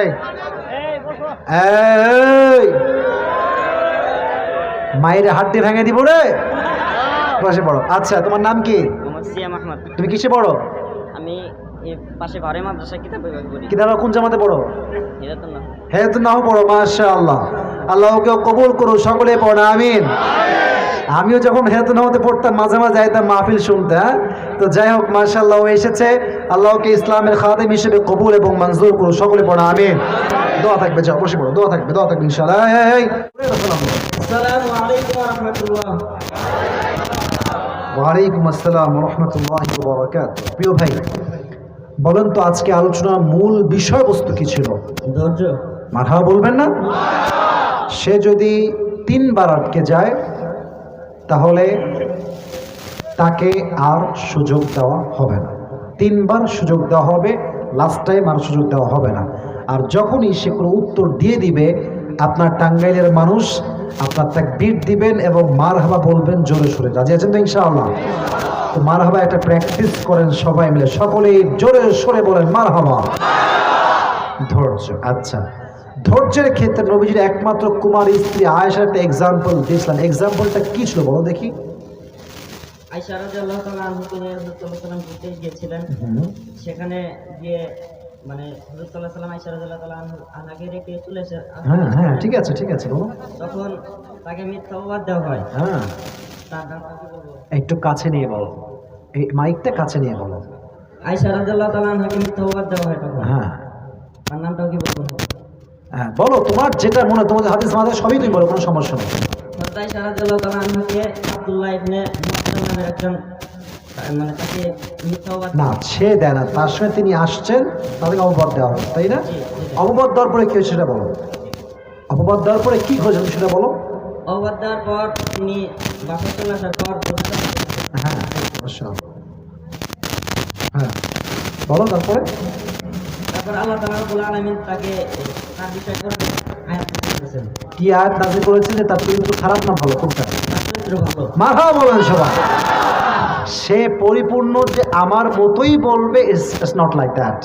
এই। এই। মায়ের হাড্ডি ভেঙে দিব রে। বসে পড়ো। আচ্ছা তোমার নাম কি? মোহাম্মদ সিয়াম আহমদ। তুমি কিসে পড়ো? আমি পাশে মাদ্রাসা কিতাব বিভাগ করি কিতাবা কোন জামাতে পড়ো? পড়ো মাশা আল্লাহ আল্লাহ ওকে কবুল করো সকলে পড়ো আমিন। আমিও যখন হেতু নামাতে পড়তাম মাঝে মাঝে যাইতাম মাহফিল শুনতে হ্যাঁ? তো যাই হোক মাশাআল্লাহ ও এসেছে। আল্লাহকে ইসলামের খাদেম হিসেবে কবুল এবং মঞ্জুর করো সকলে পড়ো আমিন। দোয়া থাকবে যাও বসে পড়ো দোয়া থাকবে দোয়া থাকবে ইনশাআল্লাহ। ওয়ালাইকুম আসসালাম রহমতুল্লাহ। বরাকাত প্রিয় ভাই বলেন তো আজকে আলোচনার মূল বিষয়বস্তু কি ছিল? ধৈর্য। মাথা বলবেন না? সে যদি তিনবার আটকে যায় তাহলে তাকে আর সুযোগ দেওয়া হবে না। তিনবার সুযোগ দেওয়া হবে লাস্ট টাইম আর সুযোগ দেওয়া হবে না। আর যখনই সে কোনো উত্তর দিয়ে দিবে, আপনার টাঙ্গাইলের মানুষ আপনার তাকে বিট দিবেন এবং মার হাবা বলবেন জোরে সোরে। রাজি আছেন তো ইনশাআল্লাহ? তো মার হাবা একটা প্র্যাকটিস করেন সবাই মিলে। সকলেই জোরে সরে বলেন মার হাবা ধৈর্য আচ্ছা। ধৈর্যের ক্ষেত্রে নবীজির একমাত্র কুমার স্ত্রী আয়েশার একটা এক্সাম্পল দিয়েছিলাম এক্সাম্পলটা কি ছিল বলো দেখি। আয়েশা রাদিয়াল্লাহু তাআলা ঘুরতে গিয়েছিলেন। সেখানে গিয়ে মানে সাল্লাল্লাহু সাল্লাম আয়েশা রাদিয়াল্লাহু তাআলা রেখে চলে এসে হ্যাঁ হ্যাঁ ঠিক আছে ঠিক আছে বলো। তখন তাকে মিথ্যা অপবাদ দেওয়া হয়। হ্যাঁ। একটু কাছে নিয়ে বলো। এই মাইকটা কাছে নিয়ে বলো। আয়েশা রাদিয়াল্লাহু তাআলা আনহাকে মিথ্যা অপবাদ দেওয়া হয় তখন। হ্যাঁ। তার নামটাও কি বলব হ্যাঁ বলো তোমার যেটা মনে হয়, তোমাদের হাদিস মাদের সবই তুমি বলো কোনো সমস্যা নেই। হযরত আয়েশা রাদিয়াল্লাহু তাআলা আনহাকে আব্দুল্লাহ ইবনে নামের একজন মানে না সে দেয় না তার সঙ্গে তিনি আসছেন তাদেরকে অপবাদ দেওয়া হবে তাই না। অপবাদ দেওয়ার পরে কি হয়েছে সেটা বলো। অপবাদ দেওয়ার পরে কি হয়েছে সেটা বলো। অপবাদ দেওয়ার পর তিনি বাসা চলে আসার পর হ্যাঁ হ্যাঁ বলো তারপরে। তারপর আল্লাহ তাআলা রাব্বুল আলামিন তাকে তার বিষয় করে আয়াত করেছেন। কি আয়াত নাজিল করেছে যে তার চরিত্র খারাপ না ভালো? কোনটা? চরিত্র ভালো। মাথা বলেন সবাই। সে পরিপূর্ণ যে আমার মতোই বলবে ইটস নট লাইক দ্যাট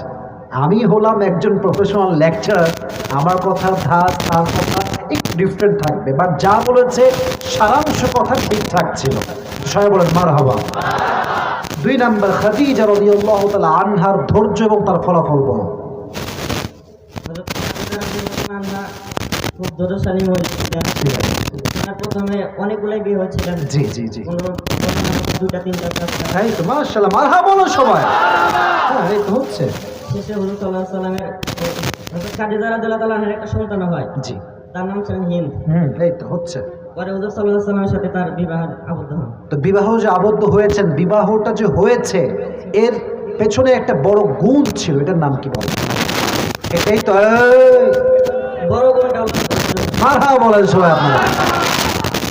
আমি হলাম একজন প্রফেশনাল লেকচারার আমার কথার ধার তার কথা একটু ডিফারেন্ট থাকবে। বাট যা বলেছে সারাংশ কথা ঠিকঠাক ছিল। সবাই বলেন মার হবা দুই নাম্বার খাদিজা রাদিয়াল্লাহু তাআলা আনহার ধৈর্য এবং তার ফলাফল বলো হযরত খাদিজা রাদিয়াল্লাহু আনহা খুব ধৈর্যশালী মহিলা ছিলেন। ঠিক প্রথমে অনেকগুলাই বিয়ে হয়েছিলেন জি জি জি। দুটা তিনটা চারটা। এই তো মাশাআল্লাহ মারহা বলো সবাই। হ্যাঁ এই তো হচ্ছে। শেষে হুজুর সাল্লাল্লাহু আলাইহি সাল্লামের খাদিজা রাদিয়াল্লাহু একটা সন্তান হয়। জি। তার নাম ছিলেন হিন্দ। হুম এই তো হচ্ছে। পরে হুজুর সাল্লাল্লাহু আলাইহি সাল্লামের সাথে তার বিবাহ আবদ্ধ হন তো বিবাহ যে আবদ্ধ হয়েছেন বিবাহটা যে হয়েছে এর পেছনে একটা বড় গুণ ছিল। এটার নাম কি বলে? এটাই তো মার হা বলেন সবাই আপনারা।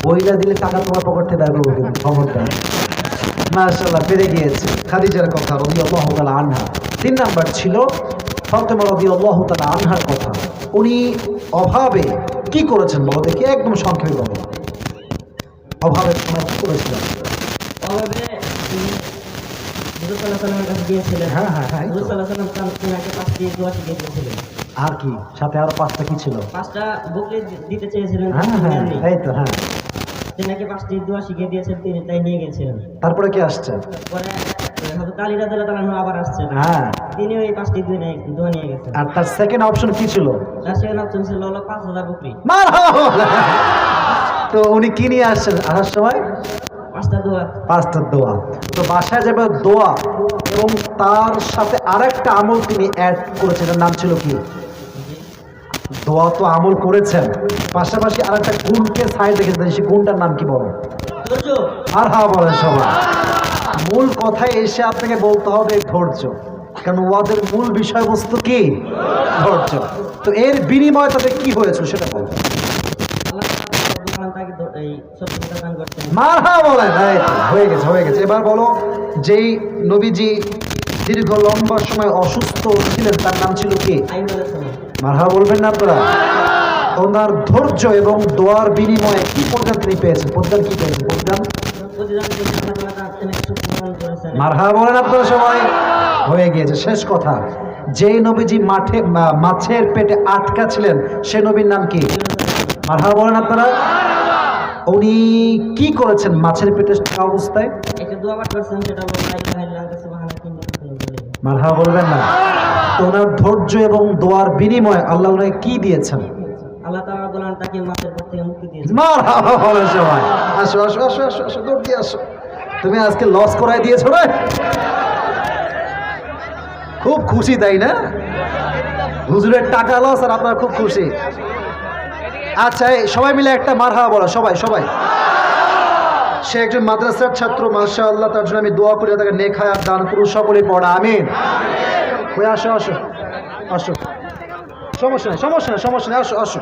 বইলা দিলে টাকা তোমার পকেট থেকে কিন্তু খবরটা। মাশাল্লাহ পেরে গিয়েছে। খাদিজার কথা রবি আল্লাহ তালা আনহা। তিন নাম্বার ছিল ফাতেমা রবি আল্লাহ তালা আনহার কথা। উনি অভাবে কি করেছেন বলো দেখি একদম সংক্ষেপে বলো। অভাবে তোমার কি করেছিলেন অভাবে হ্যাঁ হ্যাঁ হ্যাঁ। সাল্লাম তার দোয়া শিখিয়ে দিয়েছিলেন আর কি? সাথে আরও পাঁচটা কি ছিল? পাঁচটা বুকে দিতে চেয়েছিলেন হ্যাঁ হ্যাঁ। এই তো হ্যাঁ। তিনাকে পাঁচটি দোয়া শিখিয়ে দিয়েছেন তিনি তাই নিয়ে গেছিলেন। তারপরে কি আসছে? পরে আবার আসছেন হ্যাঁ। পাঁচটি দোয়া নিয়ে গেছেন। আর তার সেকেন্ড অপশন কি ছিল? তার সেখানে অপশন ছিল হলো পাঁচ হাজার বকরি তো উনি কি নিয়ে আসছেন আসার সময়? পাঁচটা দোয়া। পাঁচটা দোয়া। তো বাসায় যাবে দোয়া এবং তার সাথে আরেকটা আমল তিনি অ্যাড এটার নাম ছিল কি? দোয়া তো আমল করেছেন। পাশাপাশি আরেকটা গুণকে সাইড রেখেছেন সেই গুণটার নাম কি বলো আর হা বলেন সবাই। মূল কথায় এসে আপনাকে বলতে হবে ধৈর্য। কারণ ওয়াদের মূল বিষয়বস্তু কি? ধৈর্য। তো এর বিনিময়ে তাদের কি হয়েছিল সেটা বল মারহা বলেন। হয়ে গেছে হয়ে গেছে। এবার বলো যেই নবীজি দীর্ঘ লম্বা সময় অসুস্থ ছিলেন তার নাম ছিল কি? মারহা বলবেন না আপনারা? ওনার ধৈর্য এবং দোয়ার বিনিময়ে কি তিনি পেয়েছেন? কি পেয়েছেন? প্রতিদান? মারহা বলেন আপনারা সবাই। হয়ে গিয়েছে। শেষ কথা। যে নবীজি মাঠে মাছের পেটে আটকা ছিলেন সে নবীর নাম কি? মারহা বলেন আপনারা। উনি কি করেছেন মাছের পেটে থাকা অবস্থায়। মারহাবা বলবেন না। তো ওনার ধৈর্য এবং দোয়ার বিনিময়ে আল্লাহ ওনাকে কি দিয়েছেন? আল্লাহ তাআলা বলেন তাকে মাছের পেট থেকে মুক্তি দিয়েছে। মারহাবা বলেন সবাই। আসো আসো আসো আসো আসো দৌড় দিয়ে আসো। তুমি আজকে লস করাই দিয়েছ রে খুব খুশি তাই না? হুজুরের টাকা লস আর আপনার খুব খুশি। আচ্ছা এই সবাই মিলে একটা মার মারহাবা বলো সবাই সবাই। সে একজন মাদ্রাসার ছাত্র মাসা আল্লাহ তার জন্য আমি দোয়া করি তাকে নেখায় দান করুন সকলে পড়া আমিন। হয়ে আসো আসো আসো। সমস্যা নেই সমস্যা নেই সমস্যা নেই আসো আসো।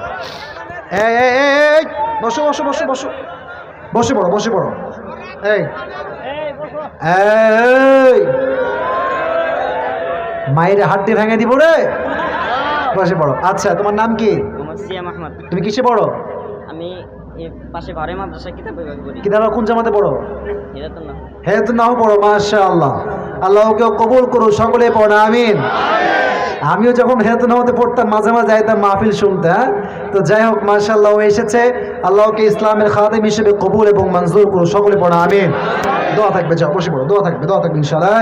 এই বসো বসো বসো বসো। বসে পড়ো বসে পড়ো। এই। মায়ের হাড্ডি ভেঙে দিব রে। বসে পড়ো। আচ্ছা তোমার নাম কি? তুমি কিসে পড়ো? আমি পাশে মাদ্রাসা কিতাব করি কোন জামাতে পড়ো? হ্যাঁ তো নাও পড়ো মাশা আল্লাহ আল্লাহ কবুল করো সকলে পড়ো আমিন। আমিও যখন হেতু নামতে পড়তাম, মাঝে মাঝে যাইতাম মাহফিল শুনতে হ্যাঁ? তো যাই হোক, মাশাআল্লাহ এসেছে। আল্লাহকে ইসলামের খাদেম হিসেবে কবুল এবং মঞ্জুর করো সকলে পড়ো আমিন। দোয়া থাকবে যা বসে পড়ো, দোয়া থাকবে দোয়া থাকবে ইনশাল্লাহ।